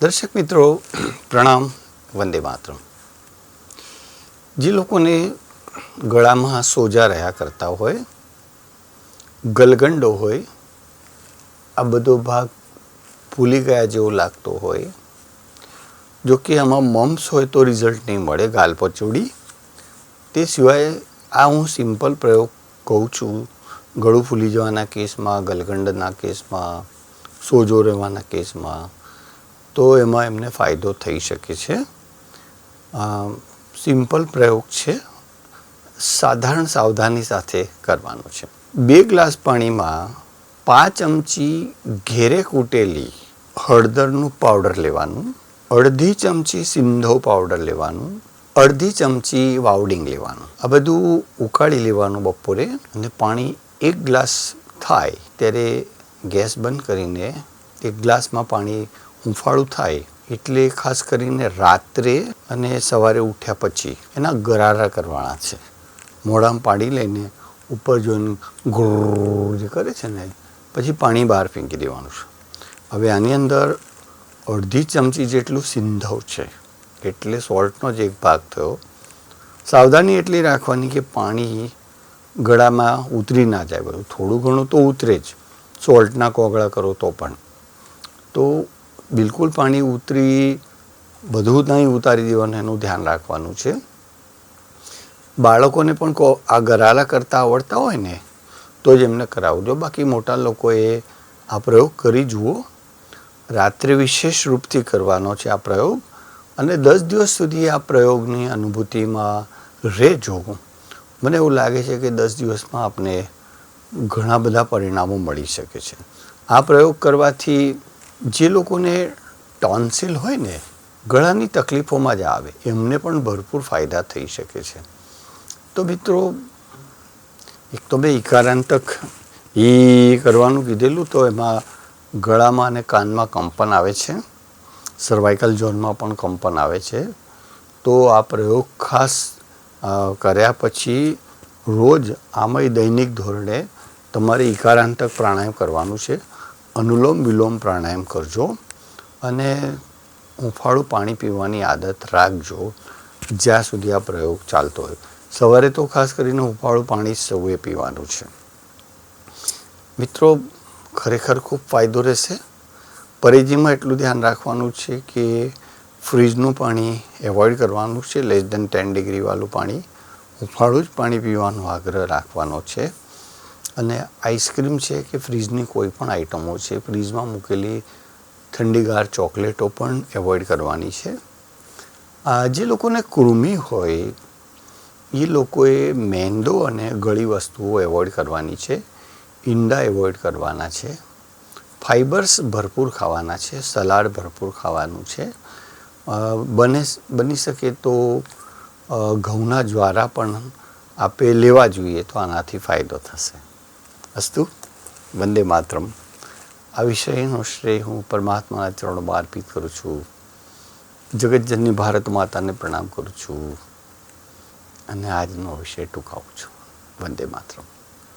દર્શક મિત્રો, પ્રણામ, વંદે માતરમ. જે લોકોને ગળામાં સોજા રહ્યા કરતા હોય, ગલગંડો હોય, આ બધો ભાગ ભૂલી ગયા જેવો લાગતો હોય, જો કે આમાં મમ્સ હોય તો રિઝલ્ટ નહીં મળે ગાલ પચોડી તે સિવાય આ હું સિમ્પલ પ્રયોગ કહું છું, ગળું ફૂલી જવાના કેસમાં, ગલગંડના કેસમાં, સોજો રહેવાના કેસમાં તો એમાં એમને ફાયદો થઈ શકે છે. સિમ્પલ પ્રયોગ છે. સાધારણ સાવધાની સાથે કરવાનો છે. બે ગ્લાસ પાણીમાં પાંચ ચમચી ઘેરે કૂટેલી હળદરનું પાવડર લેવાનું, અડધી ચમચી સિંધો પાવડર લેવાનું, અડધી ચમચી વાવડિંગ લેવાનું. આ બધું ઉકાળી લેવાનું બપોરે અને પાણી એક ગ્લાસ થાય ત્યારે ગેસ બંધ કરીને એક ગ્લાસમાં પાણી હુંફાળું થાય એટલે ખાસ કરીને રાત્રે અને સવારે ઉઠ્યા પછી એના ગરારા કરવાના છે. મોઢામાં પાણી લઈને ઉપર જોઈને ગુર જે કરે છે ને, પછી પાણી બહાર ફેંકી દેવાનું છે. હવે આની અંદર અડધી ચમચી જેટલું સિંધવ છે, એટલે સોલ્ટનો જ એક ભાગ થયો. સાવધાની એટલી રાખવાની કે પાણી ગળામાં ઉતરી ના જાય બધું. થોડું ઘણું તો ઉતરે જ. સોલ્ટના કોગળા કરો તો પણ. તો બિલકુલ પાણી ઉતરી, બધું નહીં ઉતારી દેવાનું, એનું ધ્યાન રાખવાનું છે. બાળકોને પણ કહો આ ગરાલા કરતાં આવડતા હોય ને, તો જ એમને કરાવજો. બાકી મોટા લોકોએ આ પ્રયોગ કરી જુઓ. રાત્રે વિશેષ રૂપથી કરવાનો છે આ પ્રયોગ. અને દસ દિવસ સુધી આ પ્રયોગની અનુભૂતિમાં રહેજો. મને એવું લાગે છે કે દસ દિવસમાં આપને ઘણા બધા પરિણામો મળી શકે છે. આ પ્રયોગ કરવાથી જે લોકોને ટોન્સિલ હોય ને, ગળાની તકલીફોમાં જ આવે. એમને પણ ભરપૂર ફાયદા થઈ શકે છે. તો મિત્રો, એક તો મેં ઇકારાંતક એ કરવાનું કીધેલું તો એમાં ગળામાં અને કાનમાં કંપન આવે છે. સર્વાઇકલ ઝોનમાં પણ કંપન આવે છે. તો આ પ્રયોગ ખાસ કર્યા પછી રોજ આમય દૈનિક ધોરણે તમારે ઈકારાંતક પ્રાણાયામ કરવાનું છે. અનુલોમ વિલોમ પ્રાણાયામ કરજો અને હુંફાળું પાણી પીવાની આદત રાખજો જ્યાં સુધી આ પ્રયોગ ચાલતો હોય. સવારે તો ખાસ કરીને હુંફાળું પાણી સૌએ પીવાનું છે. મિત્રો, ખરેખર ખૂબ ફાયદો રહેશે. પરેજીમાં એટલું ધ્યાન રાખવાનું છે કે ફ્રીજનું પાણી એવોઇડ કરવાનું છે. લેસ દેન ટેન ડિગ્રીવાળું પાણી, હુંફાળું જ પાણી પીવાનો આગ્રહ રાખવાનો છે. અને આઈસ્ક્રીમ છે કે ફ્રીજની કોઈ પણ આઇટમો છે, ફ્રીજમાં મૂકેલી ઠંડીગાર ચોકલેટો પણ એવોઇડ કરવાની છે. જે લોકોને કૃમિ હોય, એ લોકોએ મેંદો અને ગળી વસ્તુઓ એવોઇડ કરવાની છે, ઈંડા એવોઇડ કરવાના છે, ફાઇબર્સ ભરપૂર ખાવાના છે, સલાડ ભરપૂર ખાવાનું છે. બને બની શકે તો ઘઉંના જ્વારા પણ આપે લેવા જોઈએ તો આનાથી ફાયદો થશે. અસ્તુ વંદે માતરમ આ વિષયનો શ્રેય હું પરમાત્માના ચરણોમાં અર્પિત કરું છું જગતજનની ભારત માતાને પ્રણામ કરું છું અને આજનો વિષય ટૂંકાવું છું વંદે માતરમ